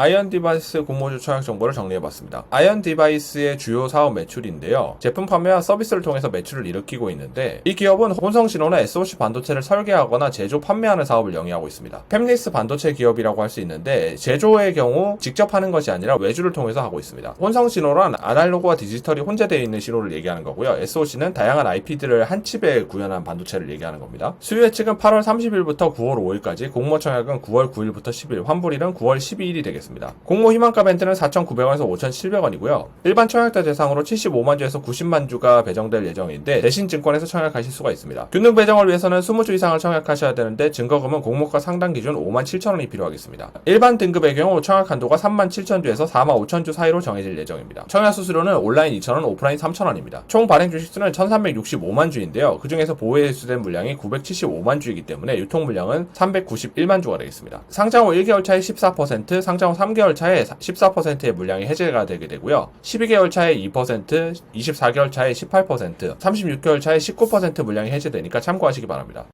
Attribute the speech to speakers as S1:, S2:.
S1: 아이언 디바이스 공모주 청약 정보를 정리해봤습니다. 아이언 디바이스의 주요 사업 매출인데요. 제품 판매와 서비스를 통해서 매출을 일으키고 있는데 이 기업은 혼성 신호나 SoC 반도체를 설계하거나 제조 판매하는 사업을 영위하고 있습니다. 팹리스 반도체 기업이라고 할 수 있는데 제조의 경우 직접 하는 것이 아니라 외주를 통해서 하고 있습니다. 혼성 신호란 아날로그와 디지털이 혼재되어 있는 신호를 얘기하는 거고요. SoC는 다양한 IP들을 한 칩에 구현한 반도체를 얘기하는 겁니다. 수요 예측은 8월 30일부터 9월 5일까지 공모 청약은 9월 9일부터 10일, 환불일은 9월 12일이 되겠습니다. 공모 희망가 벤트는 4,900원에서 5,700원이고요. 일반 청약자 대상으로 75만 주에서 90만 주가 배정될 예정인데 대신 증권에서 청약하실 수가 있습니다. 균등 배정을 위해서는 20주 이상을 청약하셔야 되는데 증거금은 공모가 상당 기준 5만 7천원이 필요하겠습니다. 일반 등급의 경우 청약 한도가 3만 7천 주에서 4만 5천 주 사이로 정해질 예정입니다. 청약 수수료는 온라인 2,000원, 오프라인 3,000원입니다. 총 발행 주식수는 1,365만 주인데요. 그 중에서 보호에 회수된 물량이 975만 주이기 때문에 유통 물량은 391만 주가 되겠습니다. 상장 후 1개월 차에 14%, 상장 후 3개월 차에 14%의 물량이 해제가 되게 되고요. 12개월 차에 2%, 24개월 차에 18%, 36개월 차에 19% 물량이 해제되니까 참고하시기 바랍니다.